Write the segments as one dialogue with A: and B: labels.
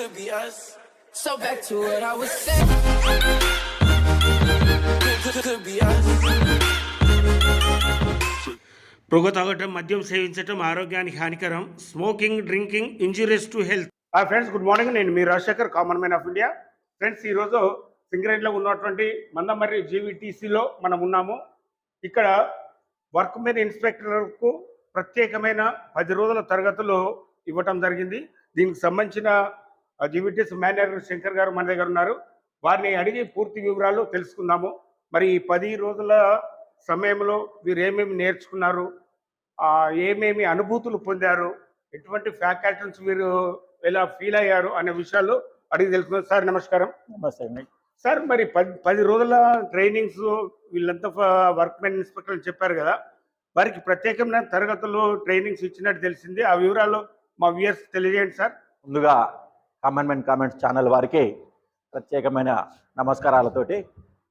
A: could be us.
B: So back to what I was saying.
A: Could, could, could be us.
C: పొగ తాగటం మద్యం సేవించటం ఆరోగ్యానికి హానికరం smoking drinking injurious to health hi friends good morning నేను మీ Rajasekhar common man of India friends ఈరోజు సింగరేణిలో ఉన్నటువంటి మందమర్రి జీవీటీసీలో మనం ఉన్నాము ఇక్కడ వర్క్ మెన్ ఇన్స్పెక్టర్కు ప్రత్యేకమైన పది రోజుల తరగతులు ఇవ్వటం జరిగింది దీనికి సంబంధించిన జీవీటీసీ మేనేజర్ శంకర్ గారు మన దగ్గర ఉన్నారు. వారిని అడిగి పూర్తి వివరాలు తెలుసుకుందాము. మరి ఈ పది రోజుల సమయంలో వీరు ఏమేమి నేర్చుకున్నారు ఏమేమి అనుభూతులు పొందారు? ఎటువంటి ఫ్యాకల్టీస్ వీరు ఎలా ఫీల్ అయ్యారు అనే విషయాలు అడిగి తెలుసుకున్నారు సార్ నమస్కారం.
D: నమస్తే
C: సార్ మరి పది పది రోజుల ట్రైనింగ్స్ వీళ్ళంతా వర్క్ మెన్ ఇన్స్పెక్టర్లు చెప్పారు కదా. వారికి ప్రత్యేకమైన తరగతులు ట్రైనింగ్స్ ఇచ్చినట్టు తెలిసింది. ఆ వివరాలు మా వ్యూయర్స్ తెలియజేయండి సార్.
D: ముందుగా కామన్ కామెంట్స్ ఛానల్ వారికి ప్రత్యేకమైన నమస్కారాలతోటి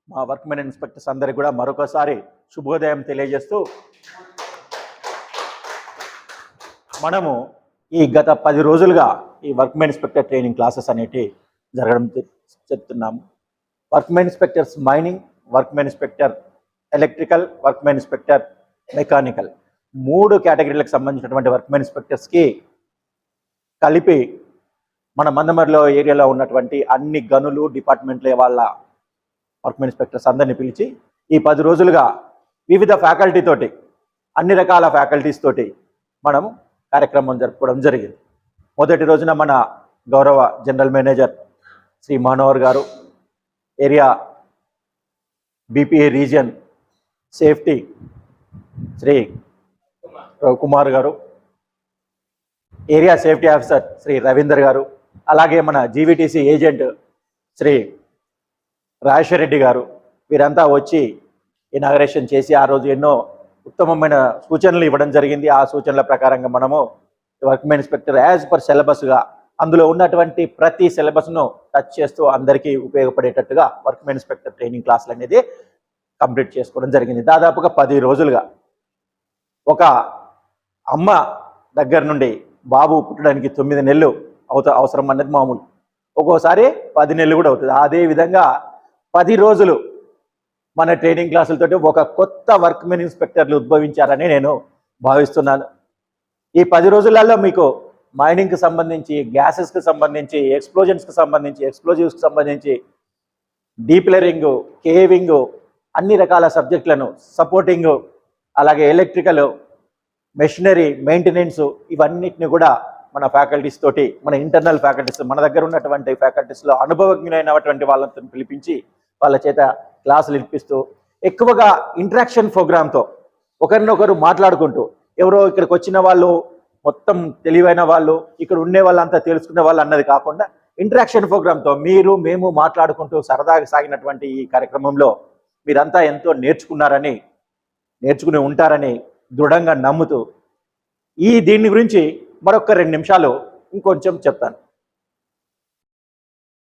D: మా వర్క్మెన్ ఇన్స్పెక్టర్స్ అందరికి కూడా మరొకసారి శుభోదయం తెలియజేస్తూ మనము ఈ గత పది రోజులుగా ఈ వర్క్మెన్ ఇన్స్పెక్టర్ ట్రైనింగ్ క్లాసెస్ అనేటి జరగడం చెప్తున్నాము. Workmen inspectors mining workmen inspector electrical workmen inspector mechanical మూడు కేటగిరీలకు సంబంధించినటువంటి వర్క్మెన్ ఇన్స్పెక్టర్స్కి కలిపి మన మందమరిలో ఏరియాలో ఉన్నటువంటి అన్ని గనులు డిపార్ట్మెంట్ల వాళ్ళ వర్క్మెన్ ఇన్స్పెక్టర్స్ అందరిని పిలిచి ఈ పది రోజులుగా వివిధ ఫ్యాకల్టీ తోటి అన్ని రకాల ఫ్యాకల్టీస్ తోటి మనం కార్యక్రమం జరుపుకోవడం జరిగింది. మొదటి రోజున మన గౌరవ జనరల్ మేనేజర్ శ్రీ మనోహర్ గారు area BPA region safety Shri Kumar garu area safety officer Shri Ravinder garu అలాగే మన జీవీటీసీ ఏజెంట్ శ్రీ రాజేశ్వర రెడ్డి గారు వీరంతా వచ్చి ఇనాగరేషన్ చేసి ఆ రోజు ఎన్నో ఉత్తమమైన సూచనలు ఇవ్వడం జరిగింది. ఆ సూచనల ప్రకారంగా మనము వర్క్మెన్ ఇన్స్పెక్టర్ యాజ్ పర్ సిలబస్గా అందులో ఉన్నటువంటి ప్రతి సిలబస్ను టచ్ చేస్తూ అందరికీ ఉపయోగపడేటట్టుగా వర్క్మెన్ ఇన్స్పెక్టర్ ట్రైనింగ్ క్లాసులు అనేది కంప్లీట్ చేసుకోవడం జరిగింది. దాదాపుగా పది రోజులుగా ఒక అమ్మ దగ్గర నుండి బాబు పుట్టడానికి తొమ్మిది నెలలు అవుతా అవసరం అన్నది మామూలు. ఒక్కోసారి పది నెలలు కూడా అవుతుంది. అదే విధంగా పది రోజులు మన ట్రైనింగ్ క్లాసులతోటి ఒక కొత్త వర్క్మెన్ ఇన్స్పెక్టర్లు ఉద్భవించారని నేను భావిస్తున్నాను. ఈ పది రోజులలో మీకు మైనింగ్కి సంబంధించి గ్యాసెస్కి సంబంధించి ఎక్స్ప్లోజన్స్కి సంబంధించి ఎక్స్ప్లోజివ్స్కి సంబంధించి డీప్లరింగ్ కేవింగ్ అన్ని రకాల సబ్జెక్టులను సపోర్టింగ్ అలాగే ఎలక్ట్రికల్ మెషినరీ మెయింటెనెన్స్ ఇవన్నిటిని కూడా మన ఫ్యాకల్టీస్ తోటి మన ఇంటర్నల్ ఫ్యాకల్టీస్ మన దగ్గర ఉన్నటువంటి ఫ్యాకల్టీస్లో అనుభవజ్ఞులైనటువంటి వాళ్ళతో పిలిపించి వాళ్ళ చేత క్లాసులు ఇప్పిస్తూ ఎక్కువగా ఇంటరాక్షన్ ప్రోగ్రామ్తో ఒకరినొకరు మాట్లాడుకుంటూ ఎవరో ఇక్కడికి వచ్చిన వాళ్ళు మొత్తం తెలివైన వాళ్ళు ఇక్కడ ఉండే వాళ్ళంతా తెలుసుకునే వాళ్ళు అన్నది కాకుండా ఇంటరాక్షన్ ప్రోగ్రామ్తో మీరు మేము మాట్లాడుకుంటూ సరదాగా సాగినటువంటి ఈ కార్యక్రమంలో మీరంతా ఎంతో నేర్చుకున్నారని నేర్చుకుని ఉంటారని దృఢంగా నమ్ముతూ ఈ దీని గురించి మరొక రెండు నిమిషాలు ఇంకొంచెం చెప్తాను.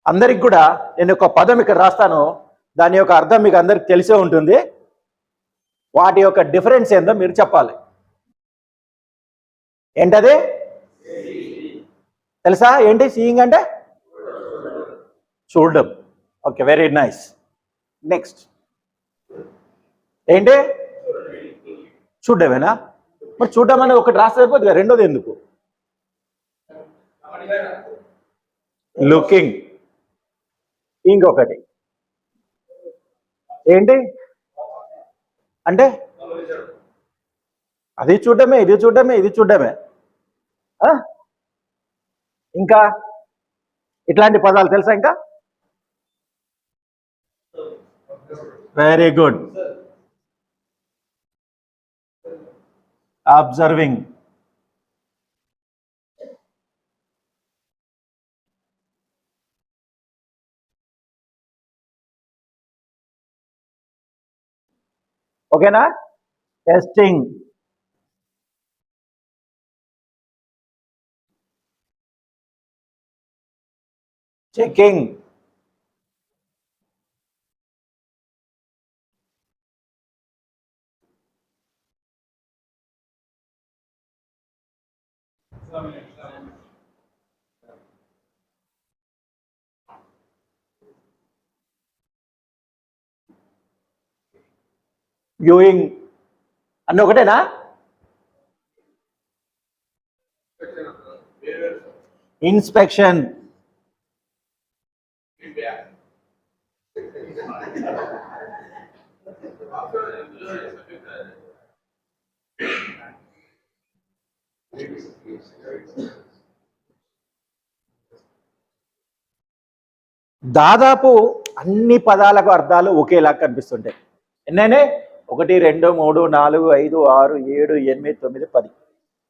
D: అందరికి కూడా నేను ఒక పదం ఇక్కడ రాస్తాను. దాని యొక్క అర్థం మీకు అందరికి తెలిసే ఉంటుంది. వాటి యొక్క డిఫరెన్స్ ఏందో మీరు చెప్పాలి. ఏంటది? తెలుసా? ఏంటి? సీయింగ్ అంటే? చూడడం. Okay very nice. నెక్స్ట్. ఏంటి? చూడడమేనా? మరి చూడడం అనేది ఒకటి రాస్తే సరిపోతుంది రెండోది ఎందుకు? లుకింగ్ ఇంకొకటి. ఏంటి? అంటే? అది చూడడమే ఇది చూడడమే ఇది చూడడమే. ఆ? ఇంకా? ఇట్లాంటి పదాలు తెలుసా ఇంకా? వెరీ గుడ్ అబ్జర్వింగ్ ఓకేనా టెస్టింగ్ చెకింగ్ వ్యూయింగ్ అన్న ఒకటేనా? ఇన్స్పెక్షన్ దాదాపు అన్ని పదాలకు అర్థాలు ఒకేలా కనిపిస్తుంటాయి. ఎన్నైనా ఒకటి రెండు మూడు నాలుగు ఐదు ఆరు ఏడు ఎనిమిది తొమ్మిది పది.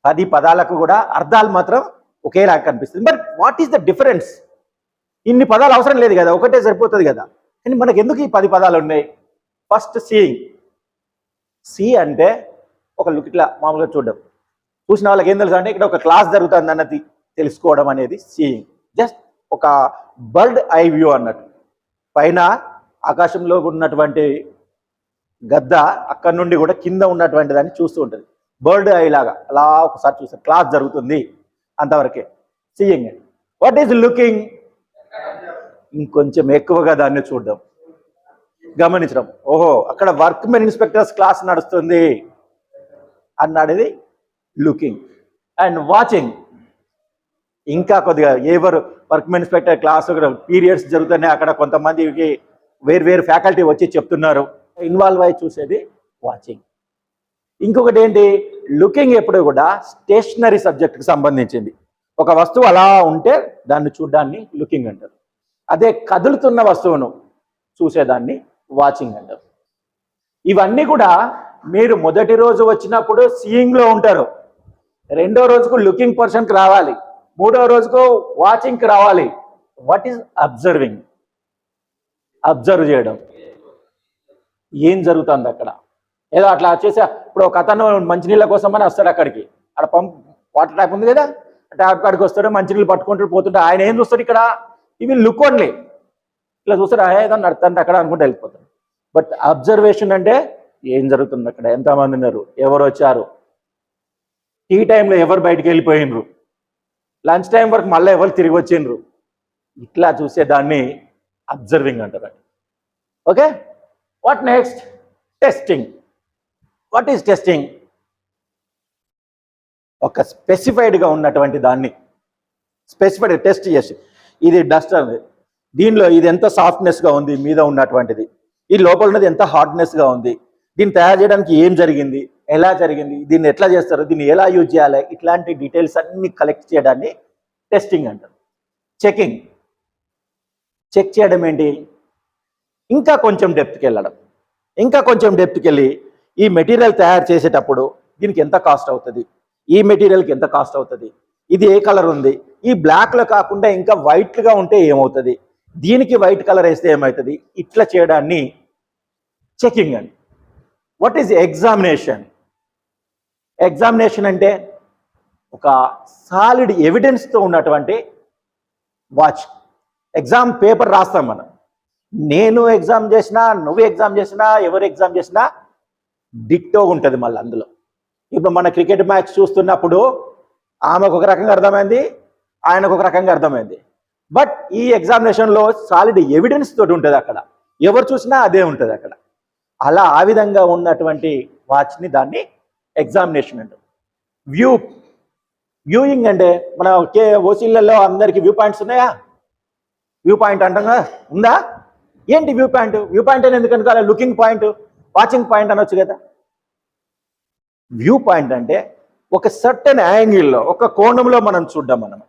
D: పది పదాలకు కూడా అర్థాలు మాత్రం ఒకేలాగా కనిపిస్తుంది. But what is the difference ఇన్ని పదాలు అవసరం లేదు కదా ఒకటే సరిపోతుంది కదా. కానీ మనకు ఎందుకు ఈ పది పదాలు ఉన్నాయి? ఫస్ట్ సీయింగ్ సి అంటే ఒక లుక్ ఇట్లా మామూలుగా చూడడం. చూసిన వాళ్ళకి ఏం తెలుసు అంటే ఇక్కడ ఒక క్లాస్ జరుగుతుంది అన్నది తెలుసుకోవడం అనేది సీయింగ్ జస్ట్ ఒక బర్డ్ ఐ వ్యూ అన్నట్టు. పైన ఆకాశంలో ఉన్నటువంటి గద్ద అక్కడి నుండి కూడా కింద ఉన్నటువంటి దాన్ని చూస్తూ ఉంటుంది. బర్డ్ ఐ లాగా అలా ఒకసారి చూస్తారు క్లాస్ జరుగుతుంది అంతవరకే. సీయింగ్ వాట్ ఈజ్ లుకింగ్ ఇంకొంచెం ఎక్కువగా దాన్ని చూడడం. గమనించడం. ఓహో అక్కడ వర్క్మెన్ ఇన్స్పెక్టర్స్ క్లాస్ నడుస్తుంది అన్నది లుకింగ్ అండ్ వాచింగ్ ఇంకా కొద్దిగా ఎవరు వర్క్మెన్ ఇన్స్పెక్టర్ క్లాస్ పీరియడ్స్ జరుగుతున్నాయి అక్కడ కొంతమందికి వేరు వేరు ఫ్యాకల్టీ వచ్చి చెప్తున్నారు. ఇన్వాల్వ్ అయ్యి చూసేది వాచింగ్. ఇంకొకటి ఏంటి? లుకింగ్ ఎప్పుడు కూడా స్టేషనరీ సబ్జెక్ట్కి సంబంధించింది. ఒక వస్తువు అలా ఉంటే దాన్ని చూడడాన్ని లుకింగ్ అంటారు. అదే కదులుతున్న వస్తువును చూసేదాన్ని వాచింగ్ అంటారు. ఇవన్నీ కూడా మీరు మొదటి రోజు వచ్చినప్పుడు సీయింగ్లో ఉంటారు. రెండో రోజుకు లుకింగ్ పర్సన్కి రావాలి. మూడో రోజుకు వాచింగ్కి రావాలి. What is observing? అబ్జర్వ్ చేయడం. ఏం జరుగుతుంది అక్కడ? ఏదో అట్లా చేసే ఇప్పుడు ఒక అతను మంచినీళ్ళ కోసం అని వస్తాడు అక్కడికి. అక్కడ పంప్ వాటర్ ట్యాప్ ఉంది కదా? ట్యాప్ కాడికి వస్తాడు మంచినీళ్ళు పట్టుకుంటూ పోతుంటే ఆయన ఏం చూస్తాడు ఇక్కడ? ఇవి లుక్ ఓన్లీ ఇట్లా చూస్తాడు ఏదో నడుతుంది అక్కడ అనుకుంటూ వెళ్ళిపోతాడు. బట్ అబ్జర్వేషన్ అంటే ఏం జరుగుతుంది అక్కడ? ఎంతమంది ఉన్నారు? ఎవరు వచ్చారు? టీ టైంలో ఎవరు బయటికి వెళ్ళిపోయినరు? లంచ్ టైం వరకు మళ్ళీ ఎవరు తిరిగి వచ్చిండ్రు ఇట్లా చూసేదాన్ని అబ్జర్వింగ్ అంటారు okay what next testing what is testing ఒక స్పెసిఫైడ్గా ఉన్నటువంటి దాన్ని. స్పెసిఫైడ్ టెస్ట్ చేసి. ఇది డస్ట్ అనేది దీనిలో ఇది ఎంత సాఫ్ట్నెస్గా ఉంది? మీద ఉన్నటువంటిది. ఈ లోపల ఉన్నది ఎంత హార్డ్నెస్గా ఉంది? దీన్ని తయారు చేయడానికి ఏం జరిగింది? ఎలా జరిగింది? దీన్ని ఎట్లా చేస్తారు? దీన్ని ఎలా యూజ్ చేయాలి? ఇట్లాంటి డీటెయిల్స్ అన్ని కలెక్ట్ చేయడాన్ని టెస్టింగ్ అంటారు. చెకింగ్ చెక్ చేయడం ఏంటి? ఇంకా కొంచెం డెప్త్కి వెళ్ళడం. ఇంకా కొంచెం డెప్త్కి వెళ్ళి ఈ మెటీరియల్ తయారు చేసేటప్పుడు దీనికి ఎంత కాస్ట్ అవుతుంది? ఈ మెటీరియల్కి ఎంత కాస్ట్ అవుతుంది? ఇది ఏ కలర్ ఉంది? ఈ బ్లాక్లో కాకుండా ఇంకా వైట్గా ఉంటే ఏమవుతుంది? దీనికి వైట్ కలర్ వేస్తే ఏమవుతుంది? ఇట్లా చేయడాన్ని చెకింగ్ అండి. వాట్ ఈజ్ ఎగ్జామినేషన్ ఎగ్జామినేషన్ అంటే ఒక సాలిడ్ ఎవిడెన్స్తో ఉన్నటువంటి వాచ్ ఎగ్జామ్ పేపర్ రాస్తాం మనం. నేను ఎగ్జామ్ చేసినా నువ్వు ఎగ్జామ్ చేసినా ఎవరు ఎగ్జామ్ చేసినా డిక్టో ఉంటుంది మళ్ళీ అందులో. ఇప్పుడు మన క్రికెట్ మ్యాచ్ చూస్తున్నప్పుడు ఆమెకు ఒక రకంగా అర్థమైంది ఆయనకు ఒక రకంగా అర్థమైంది. బట్ ఈ ఎగ్జామినేషన్లో సాలిడ్ ఎవిడెన్స్ తోటి ఉంటుంది అక్కడ. ఎవరు చూసినా అదే ఉంటుంది అక్కడ. అలా ఆ విధంగా ఉన్నటువంటి వాచ్ని దాన్ని ఎగ్జామినేషన్ అంటారు. వ్యూ వ్యూయింగ్ అంటే మన కే ఓసీలలో అందరికి వ్యూ పాయింట్స్ ఉన్నాయా? వ్యూ పాయింట్ అంటాం కదా? ఉందా? ఏంటి వ్యూ పాయింట్? వ్యూ పాయింట్ అని ఎందుకు అనుకోవాలి? లుకింగ్ పాయింట్ వాచింగ్ పాయింట్ అనొచ్చు కదా. వ్యూ పాయింట్ అంటే ఒక సర్టన్ యాంగిల్లో ఒక కోణంలో మనం చూడ్డం మనం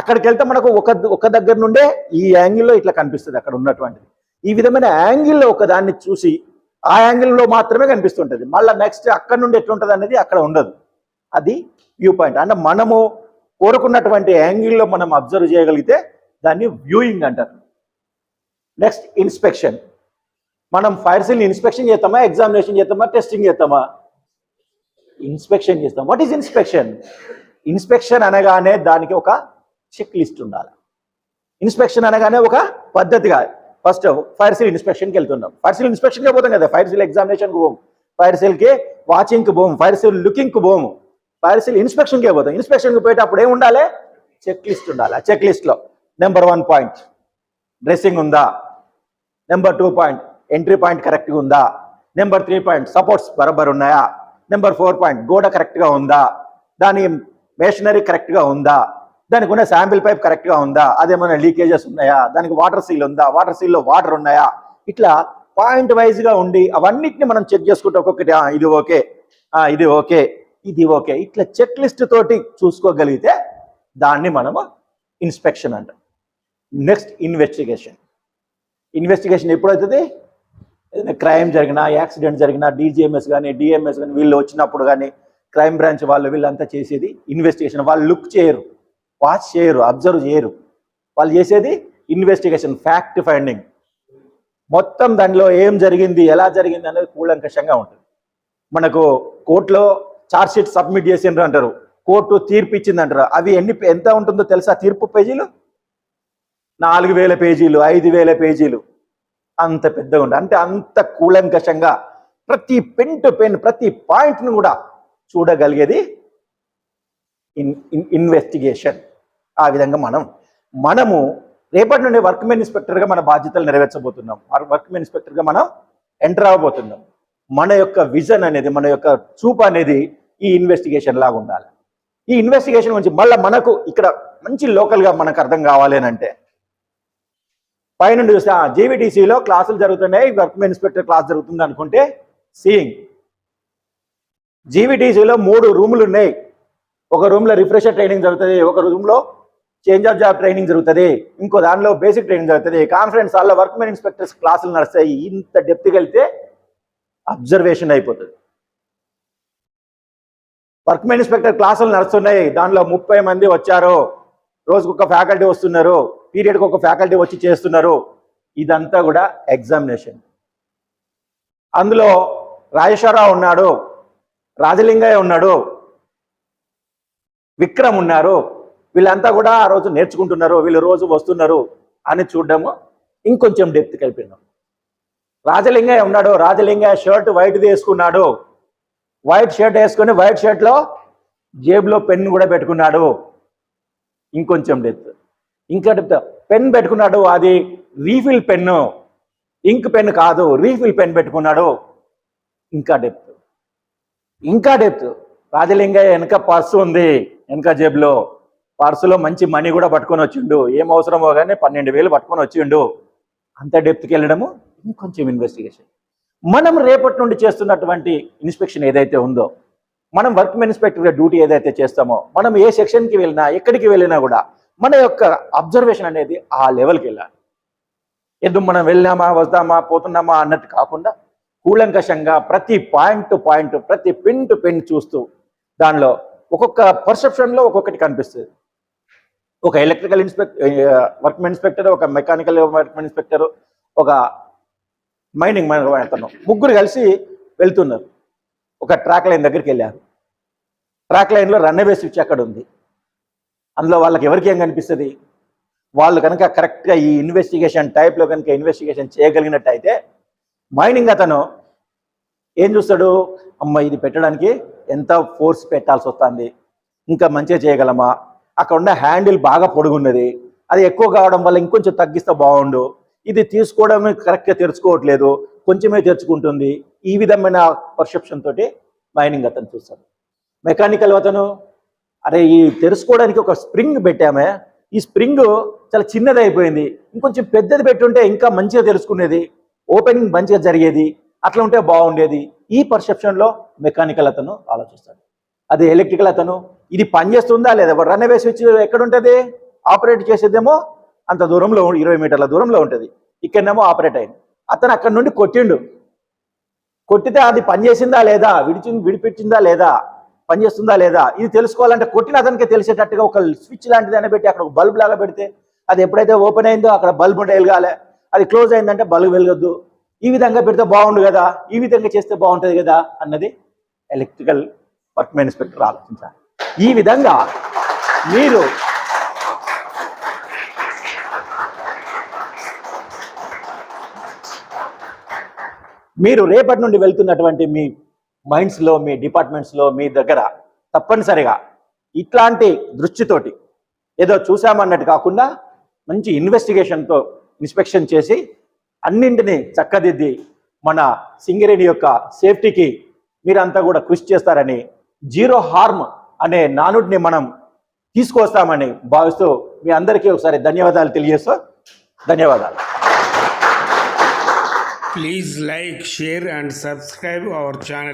D: అక్కడికి వెళ్తే మనకు ఒక ఒక దగ్గర నుండే ఈ యాంగిల్లో ఇట్లా కనిపిస్తుంది అక్కడ ఉన్నటువంటిది. ఈ విధమైన యాంగిల్లో ఒక దాన్ని చూసి ఆ యాంగిల్లో మాత్రమే కనిపిస్తుంటుంది. మళ్ళీ నెక్స్ట్ అక్కడ నుండి ఎట్లుంటుంది అనేది అక్కడ ఉండదు. అది వ్యూ పాయింట్. అంటే మనము కోరుకున్నటువంటి యాంగిల్లో మనం అబ్జర్వ్ చేయగలిగితే దాన్ని వ్యూయింగ్ అంటారు. నెక్స్ట్ ఇన్స్పెక్షన్ మనం ఫైర్ సెల్ ఇన్స్పెక్షన్ చేస్తామా ఎగ్జామినేషన్ చేస్తామా టెస్టింగ్ చేస్తామా? ఇన్స్పెక్షన్ చేస్తాం. వాట్ ఈస్ ఇన్స్పెక్షన్ ఇన్స్పెక్షన్ అనగానే దానికి ఒక చెక్ లిస్ట్ ఉండాలి. ఇన్స్పెక్షన్ అనగానే ఒక పద్ధతిగా. ఫస్ట్ ఫైర్ సెల్ ఇన్స్పెక్షన్కి వెళ్తున్నాం. ఫైర్ సెల్ ఇన్స్పెక్షన్కి పోతాం కదా. ఫైర్ సెల్ ఎగ్జామినేషన్కి పోము. ఫైర్ సెల్కి వాచింగ్కి పోము. ఫైర్ సెల్ లుకింగ్కి పోము. ఫైర్ సెల్ ఇన్స్పెక్షన్కే పోతాం. ఇన్స్పెక్షన్కి పోయేటప్పుడు ఏం ఉండాలి? చెక్ లిస్ట్ ఉండాలి. ఆ చెక్ లిస్ట్లో నెంబర్ వన్ పాయింట్ డ్రెస్సింగ్ ఉందా? Number two point entry point కరెక్ట్గా ఉందా? నెంబర్ త్రీ పాయింట్ సపోర్ట్స్ బరబర్ ఉన్నాయా? నెంబర్ ఫోర్ పాయింట్ గోడ కరెక్ట్గా ఉందా? దాని మేషనరీ కరెక్ట్గా ఉందా? దానికి ఉన్న శాంపిల్ పైప్ కరెక్ట్గా ఉందా? అదేమైనా లీకేజెస్ ఉన్నాయా? దానికి వాటర్ సీల్ ఉందా? వాటర్ సీల్లో వాటర్ ఉన్నాయా? ఇట్లా పాయింట్ వైజ్గా ఉండి అవన్నిటిని మనం చెక్ చేసుకుంటే ఒక్కొక్కటి ఇది ఓకే. ఇది ఓకే. ఇది ఓకే. ఇట్లా చెక్ లిస్ట్ తోటి చూసుకోగలిగితే దాన్ని మనము ఇన్స్పెక్షన్ అంటాం. నెక్స్ట్ ఇన్వెస్టిగేషన్ ఇన్వెస్టిగేషన్ ఎప్పుడవుతుంది? ఏదైనా క్రైమ్ జరిగినా యాక్సిడెంట్ జరిగినా డీజీఎంఎస్ కానీ డిఎంఎస్ కానీ వీళ్ళు వచ్చినప్పుడు కానీ క్రైమ్ బ్రాంచ్ వాళ్ళు వీళ్ళంతా చేసేది ఇన్వెస్టిగేషన్ వాళ్ళు లుక్ చేయరు వాచ్ చేయరు అబ్జర్వ్ చేయరు. వాళ్ళు చేసేది ఇన్వెస్టిగేషన్ ఫ్యాక్ట్ ఫైండింగ్ మొత్తం దానిలో ఏం జరిగింది ఎలా జరిగింది అనేది కూలంకషంగా ఉంటుంది. మనకు కోర్టులో ఛార్జ్ షీట్ సబ్మిట్ చేసిండ్రు అంటారు. కోర్టు తీర్పు ఇచ్చింది అంటారు అవి ఎన్ని ఎంత ఉంటుందో తెలుసా? తీర్పు పేజీలు? నాలుగు వేల పేజీలు ఐదు వేల పేజీలు. అంత పెద్దగా ఉండే అంటే అంత కూలంకషంగా ప్రతి పెన్ టు పెన్ ప్రతి పాయింట్ను కూడా చూడగలిగేది ఇన్ ఇన్వెస్టిగేషన్. ఆ విధంగా మనం మనము రేపటి నుండి వర్క్మెన్ ఇన్స్పెక్టర్గా మన బాధ్యతలు నెరవేర్చబోతున్నాం. వర్క్మెన్ ఇన్స్పెక్టర్గా మనం ఎంటర్ అవ్వబోతున్నాం. మన యొక్క విజన్ అనేది మన యొక్క చూపు అనేది ఈ ఇన్వెస్టిగేషన్ లాగా ఉండాలి. ఈ ఇన్వెస్టిగేషన్ గురించి మళ్ళీ మనకు ఇక్కడ మంచి లోకల్గా మనకు అర్థం కావాలి అంటే పైనుండి చూస్తే జీవీటీసీలో క్లాసులు జరుగుతున్నాయి వర్క్మెన్ ఇన్స్పెక్టర్ క్లాస్ జరుగుతుంది అనుకుంటే సీయింగ్ జీవీటీసీలో మూడు రూములు ఉన్నాయి. ఒక రూమ్లో రిఫ్రెషర్ ట్రైనింగ్ జరుగుతుంది ఒక రూమ్లో చేంజ్ ఆఫ్ జాబ్ ట్రైనింగ్ జరుగుతుంది ఇంకో దానిలో బేసిక్ ట్రైనింగ్ జరుగుతుంది. కాన్ఫరెన్స్ హాల్లో వర్క్మెన్ ఇన్స్పెక్టర్స్ క్లాసులు నడుస్తాయి. ఇంత డెప్త్కి వెళ్తే అబ్జర్వేషన్ అయిపోతుంది. వర్క్మెన్ ఇన్స్పెక్టర్ క్లాసులు నడుస్తున్నాయి. దానిలో ముప్పై మంది వచ్చారు. రోజుకు ఒక ఫ్యాకల్టీ వస్తున్నారు పీరియడ్కి ఒక ఫ్యాకల్టీ వచ్చి చేస్తున్నారు ఇదంతా కూడా ఎగ్జామినేషన్ అందులో రాజేశ్వరరావు ఉన్నాడు రాజలింగయ్య ఉన్నాడు విక్రమ్ ఉన్నారు వీళ్ళంతా కూడా ఆ రోజు నేర్చుకుంటున్నారు వీళ్ళు రోజు వస్తున్నారు అని చూడడము ఇంకొంచెం డెప్త్కి కలిపినాం రాజలింగయ్య ఉన్నాడు రాజలింగయ్య షర్ట్ వైట్ వేసుకున్నాడు. వైట్ షర్ట్ వేసుకొని వైట్ షర్ట్లో జేబులో పెన్ను కూడా పెట్టుకున్నాడు. ఇంకొంచెం డెప్త్ ఇంకా డెప్త్ పెన్ పెట్టుకున్నాడు అది రీఫిల్ పెన్ను ఇంక్ పెన్ కాదు రీఫిల్ పెన్ పెట్టుకున్నాడు. ఇంకా డెప్త్ ఇంకా డెప్త్ రాజలింగయ్య వెనక పర్సు ఉంది వెనక జేబులో. పర్సులో మంచి మనీ కూడా పట్టుకొని వచ్చిండు. ఏం అవసరమో కానీ పన్నెండు వేలు పట్టుకొని వచ్చిండు. అంత డెప్త్కి వెళ్ళడము ఇంకొంచెం ఇన్వెస్టిగేషన్ మనం రేపటి నుండి చేస్తున్నటువంటి ఇన్స్పెక్షన్ ఏదైతే ఉందో మనం వర్క్ ఇన్స్పెక్టర్గా డ్యూటీ ఏదైతే చేస్తామో మనం ఏ సెక్షన్కి వెళ్ళినా ఎక్కడికి వెళ్ళినా కూడా మన యొక్క అబ్జర్వేషన్ అనేది ఆ లెవెల్కి వెళ్ళాలి. ఎందుకు మనం వెళ్ళామా వస్తామా పోతున్నామా అన్నట్టు కాకుండా కూలంకషంగా ప్రతి పాయింట్ టు పాయింట్ ప్రతి పిన్ టు పిన్ చూస్తూ దానిలో ఒక్కొక్క పర్సెప్షన్లో ఒక్కొక్కటి కనిపిస్తుంది. ఒక ఎలక్ట్రికల్ ఇన్స్పెక్టర్ వర్క్మెన్ ఇన్స్పెక్టర్ ఒక మెకానికల్ వర్క్మెన్ ఇన్స్పెక్టర్ ఒక మైనింగ్ అతను ముగ్గురు కలిసి వెళ్తున్నారు. ఒక ట్రాక్ లైన్ దగ్గరికి వెళ్ళారు. ట్రాక్ లైన్లో రన్అవే స్విచ్ అక్కడ ఉంది. అందులో వాళ్ళకి ఎవరికి ఏం కనిపిస్తుంది? వాళ్ళు కనుక కరెక్ట్గా ఈ ఇన్వెస్టిగేషన్ టైప్లో కనుక ఇన్వెస్టిగేషన్ చేయగలిగినట్టయితే మైనింగ్ అతను ఏం చూస్తాడు? అమ్మ ఇది పెట్టడానికి ఎంత ఫోర్స్ పెట్టాల్సి వస్తుంది. ఇంకా మంచిగా చేయగలమా? అక్కడ ఉన్న హ్యాండిల్ బాగా పొడుగున్నది. అది ఎక్కువ కావడం వల్ల ఇంకొంచెం తగ్గిస్తే బాగుండు. ఇది తీసుకోవడమే కరెక్ట్గా తెరుచుకోవట్లేదు. కొంచెమే తెరుచుకుంటుంది. ఈ విధమైన పర్సెప్షన్ తోటి మైనింగ్ అతను చూస్తాడు. మెకానికల్ అతను. అరే ఈ తెలుసుకోవడానికి ఒక స్ప్రింగ్ పెట్టామే. ఈ స్ప్రింగ్ చాలా చిన్నది అయిపోయింది. ఇంకొంచెం పెద్దది పెట్టుంటే ఇంకా మంచిగా తెలుసుకునేది. ఓపెనింగ్ మంచిగా జరిగేది. అట్లా ఉంటే బాగుండేది. ఈ పర్సెప్షన్లో మెకానికల్ అతను ఆలోచిస్తాడు. అదే ఎలక్ట్రికల్ అతను. ఇది పనిచేస్తుందా లేదా? రన్ అవే స్విచ్ ఎక్కడ ఉంటుంది ఆపరేట్ చేసేదేమో అంత దూరంలో ఇరవై మీటర్ల దూరంలో ఉంటుంది. ఇక్కడనేమో ఆపరేట్ అయింది. అతను అక్కడ నుండి కొట్టిండు. కొట్టితే అది పనిచేసిందా లేదా? విడిచి విడిపించిందా లేదా? పనిచేస్తుందా లేదా? ఇది తెలుసుకోవాలంటే కొట్టిన అతనికి తెలిసేటట్టుగా ఒక స్విచ్ లాంటిది అని పెట్టి అక్కడ ఒక బల్బ్ లాగా పెడితే అది ఎప్పుడైతే ఓపెన్ అయిందో అక్కడ బల్బ్ ఉంటే వెలగాలి. అది క్లోజ్ అయిందంటే బల్బ్ వెలగద్దు. ఈ విధంగా పెడితే బాగుండు కదా? ఈ విధంగా చేస్తే బాగుంటుంది కదా? అన్నది ఎలక్ట్రికల్ వర్క్మెన్ ఇన్స్పెక్టర్ ఆలోచించాలి. ఈ విధంగా మీరు మీరు రేపటి నుండి వెళ్తున్నటువంటి మీ మైండ్స్లో మీ డిపార్ట్మెంట్స్లో మీ దగ్గర తప్పనిసరిగా ఇట్లాంటి దృష్టితోటి ఏదో చూసామన్నట్టు కాకుండా మంచి ఇన్వెస్టిగేషన్తో ఇన్స్పెక్షన్ చేసి అన్నింటినీ చక్కదిద్ది మన సింగరేణి యొక్క సేఫ్టీకి మీరంతా కూడా కృషి చేస్తారని జీరో హార్మ్ అనే నానుడిని మనం తీసుకొస్తామని భావిస్తూ మీ అందరికీ ఒకసారి ధన్యవాదాలు తెలియజేస్తూ ధన్యవాదాలు.
C: Please like share and subscribe our channel